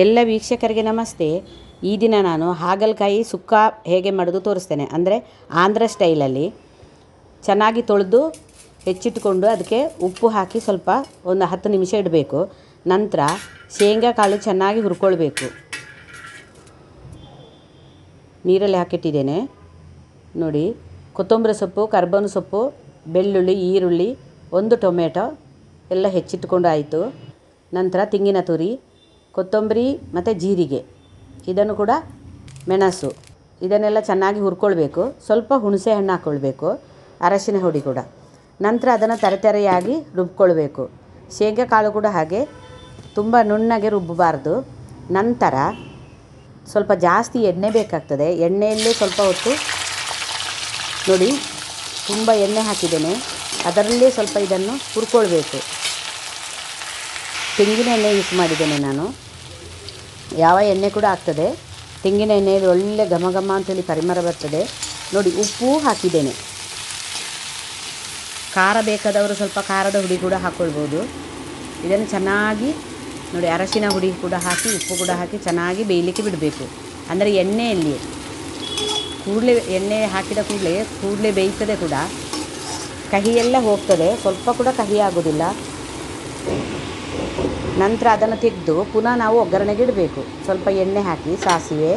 ಎಲ್ಲ ವೀಕ್ಷಕರಿಗೆ ನಮಸ್ತೆ. ಈ ದಿನ ನಾನು ಹಾಗಲಕಾಯಿ ಸುಕ್ಕ ಹೇಗೆ ಮಾಡೋದು ತೋರಿಸ್ತೇನೆ. ಅಂದರೆ ಆಂಧ್ರ ಸ್ಟೈಲಲ್ಲಿ ಚೆನ್ನಾಗಿ ತೊಳೆದು ಹೆಚ್ಚಿಟ್ಕೊಂಡು ಅದಕ್ಕೆ ಉಪ್ಪು ಹಾಕಿ ಸ್ವಲ್ಪ ಒಂದು ಹತ್ತು ನಿಮಿಷ ಇಡಬೇಕು. ನಂತರ ಶೇಂಗಾ ಕಾಳು ಚೆನ್ನಾಗಿ ಹುರ್ಕೊಳ್ಬೇಕು. ನೀರಲ್ಲಿ ಹಾಕಿಟ್ಟಿದ್ದೇನೆ. ನೋಡಿ, ಕೊತ್ತಂಬರಿ ಸೊಪ್ಪು ಕರ್ಬೇವಿನ ಸೊಪ್ಪು, ಬೆಳ್ಳುಳ್ಳಿ, ಈರುಳ್ಳಿ, ಒಂದು ಟೊಮೆಟೊ ಎಲ್ಲ ಹೆಚ್ಚಿಟ್ಕೊಂಡು ಆಯಿತು ನಂತರ ತೆಂಗಿನ ತುರಿ ಕೊತ್ತಂಬರಿ ಮತ್ತು ಜೀರಿಗೆ. ಇದನ್ನು ಕೂಡ ಮೆಣಸು. ಇದನ್ನೆಲ್ಲ ಚೆನ್ನಾಗಿ ಹುರ್ಕೊಳ್ಬೇಕು. ಸ್ವಲ್ಪ ಹುಣಸೆ ಹಣ್ಣು ಹಾಕ್ಕೊಳ್ಬೇಕು ಅರಶಿನ ಹುಡಿ ಕೂಡ. ನಂತರ ಅದನ್ನು ತರತರೆಯಾಗಿ ರುಬ್ಕೊಳ್ಬೇಕು. ಶೇಂಗಾ ಕಾಳು ಕೂಡ ಹಾಗೆ ತುಂಬ ನುಣ್ಣಗೆ ರುಬ್ಬಬಾರ್ದು. ನಂತರ ಸ್ವಲ್ಪ ಜಾಸ್ತಿ ಎಣ್ಣೆ ಬೇಕಾಗ್ತದೆ. ಎಣ್ಣೆಯಲ್ಲೇ ಸ್ವಲ್ಪ ಹೊತ್ತು ನೋಡಿ, ತುಂಬ ಎಣ್ಣೆ ಹಾಕಿದ್ದೇನೆ. ಅದರಲ್ಲೇ ಸ್ವಲ್ಪ ಇದನ್ನು ಹುರ್ಕೊಳ್ಬೇಕು. ತೆಂಗಿನ ಎಣ್ಣೆ ಯೂಸ್ ಮಾಡಿದ್ದೇನೆ ನಾನು. ಯಾವ ಎಣ್ಣೆ ಕೂಡ ಆಗ್ತದೆ. ತೆಂಗಿನ ಎಣ್ಣೆಯಲ್ಲಿ ಒಳ್ಳೆ ಘಮ ಘಮ ಅಂತೇಳಿ ಪರಿಮಳ ಬರ್ತದೆ. ನೋಡಿ, ಉಪ್ಪು ಹಾಕಿದ್ದೇನೆ. ಖಾರ ಬೇಕಾದವರು ಸ್ವಲ್ಪ ಖಾರದ ಹುಡಿ ಕೂಡ ಹಾಕ್ಕೊಳ್ಬೋದು ಇದನ್ನು ಚೆನ್ನಾಗಿ, ನೋಡಿ, ಅರಶಿನ ಹುಡಿ ಕೂಡ ಹಾಕಿ, ಉಪ್ಪು ಕೂಡ ಹಾಕಿ ಚೆನ್ನಾಗಿ ಬೇಯಲಿಕ್ಕೆ ಬಿಡಬೇಕು. ಅಂದರೆ ಎಣ್ಣೆಯಲ್ಲಿ, ಕೂಡಲೇ, ಎಣ್ಣೆ ಹಾಕಿದ ಕೂಡಲೇ ಕೂಡಲೇ ಬೇಯ್ತದೆ ಕೂಡ. ಕಹಿಯೆಲ್ಲ ಹೋಗ್ತದೆ. ಸ್ವಲ್ಪ ಕೂಡ ಕಹಿ ಆಗೋದಿಲ್ಲ. ನಂತರ ಅದನ್ನು ತೆಗೆದು ಪುನಃ ನಾವು ಒಗ್ಗರಣೆಗೆ ಇಡಬೇಕು. ಸ್ವಲ್ಪ ಎಣ್ಣೆ ಹಾಕಿ, ಸಾಸಿವೆ,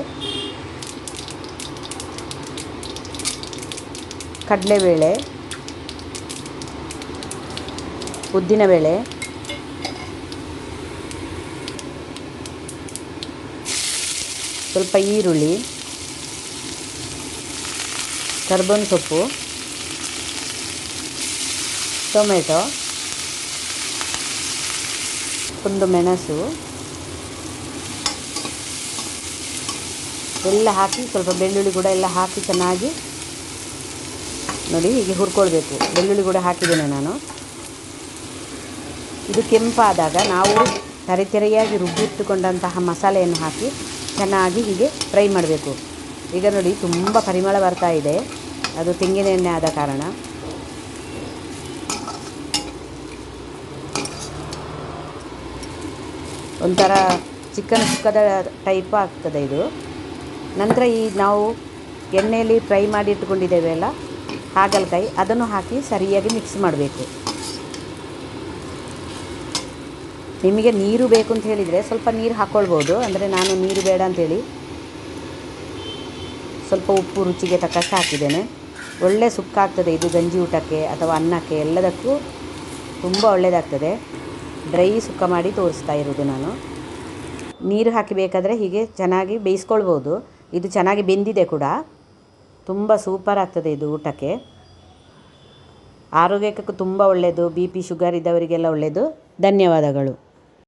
ಕಡಲೆಬೇಳೆ, ಉದ್ದಿನಬೇಳೆ, ಸ್ವಲ್ಪ ಈರುಳ್ಳಿ, ಕರ್ಬನ್ ಸೊಪ್ಪು, ಟೊಮೆಟೊ ಒಂದು ಮೆಣಸು. ಎಲ್ಲ ಹಾಕಿ ಸ್ವಲ್ಪ ಬೆಳ್ಳುಳ್ಳಿ ಕೂಡ ಎಲ್ಲ ಹಾಕಿ ಚೆನ್ನಾಗಿ ನೋಡಿ ಹೀಗೆ ಹುರ್ಕೊಳ್ಬೇಕು. ಬೆಳ್ಳುಳ್ಳಿ ಕೂಡ ಹಾಕಿದ್ದೇನೆ ನಾನು. ಇದು ಕೆಂಪಾದಾಗ ನಾವು ತರಿತರಿಯಾಗಿ ರುಬ್ಬಿಟ್ಟುಕೊಂಡಂತಹ ಮಸಾಲೆಯನ್ನು ಹಾಕಿ ಚೆನ್ನಾಗಿ ಹೀಗೆ ಫ್ರೈ ಮಾಡಬೇಕು. ಈಗ ನೋಡಿ ತುಂಬ ಪರಿಮಳ ಬರ್ತಾ ಇದೆ. ಅದು ತೆಂಗಿನ ಎಣ್ಣೆ ಆದ ಕಾರಣ. ಒಂಥರ ಚಿಕನ್ ಸುಕ್ಕದ ಟೈಪ್ ಆಗ್ತದೆ ಇದು. ನಂತರ ಈ ನಾವು ಎಣ್ಣೆಯಲ್ಲಿ ಫ್ರೈ ಮಾಡಿ ಇಟ್ಕೊಂಡಿದ್ದೇವೆ ಅಲ್ಲ, ಹಾಗಲಕಾಯಿ, ಅದನ್ನು ಹಾಕಿ ಸರಿಯಾಗಿ ಮಿಕ್ಸ್ ಮಾಡಬೇಕು. ನಿಮಗೆ ನೀರು ಬೇಕು ಅಂತ ಹೇಳಿದರೆ ಸ್ವಲ್ಪ ನೀರು ಹಾಕ್ಕೊಳ್ಬೋದು ಅಂದರೆ ನಾನು ನೀರು ಬೇಡ ಅಂಥೇಳಿ ಸ್ವಲ್ಪ ಉಪ್ಪು ರುಚಿಗೆ ತಕ್ಕಷ್ಟು ಹಾಕಿದ್ದೇನೆ. ಒಳ್ಳೆ ಸುಕ್ಕಾಗ್ತದೆ ಇದು ಗಂಜಿ ಊಟಕ್ಕೆ ಅಥವಾ ಅನ್ನಕ್ಕೆ ಎಲ್ಲದಕ್ಕೂ ತುಂಬ ಒಳ್ಳೆಯದಾಗ್ತದೆ ಡ್ರೈ ಸುಕ್ಕ ಮಾಡಿ ತೋರಿಸ್ತಾ ಇರೋದು ನಾನು. ನೀರು ಹಾಕಿ ಬೇಕಾದರೆ ಹೀಗೆ ಚೆನ್ನಾಗಿ ಬೇಯಿಸ್ಕೊಳ್ಬೋದು. ಇದು ಚೆನ್ನಾಗಿ ಬೆಂದಿದೆ ಕೂಡ. ತುಂಬ ಸೂಪರ್ ಆಗ್ತದೆ ಇದು ಊಟಕ್ಕೆ. ಆರೋಗ್ಯಕ್ಕೂ ತುಂಬ ಒಳ್ಳೆಯದು ಬಿ ಪಿ ಶುಗರ್ ಇದ್ದವರಿಗೆಲ್ಲ ಒಳ್ಳೆಯದು ಧನ್ಯವಾದಗಳು.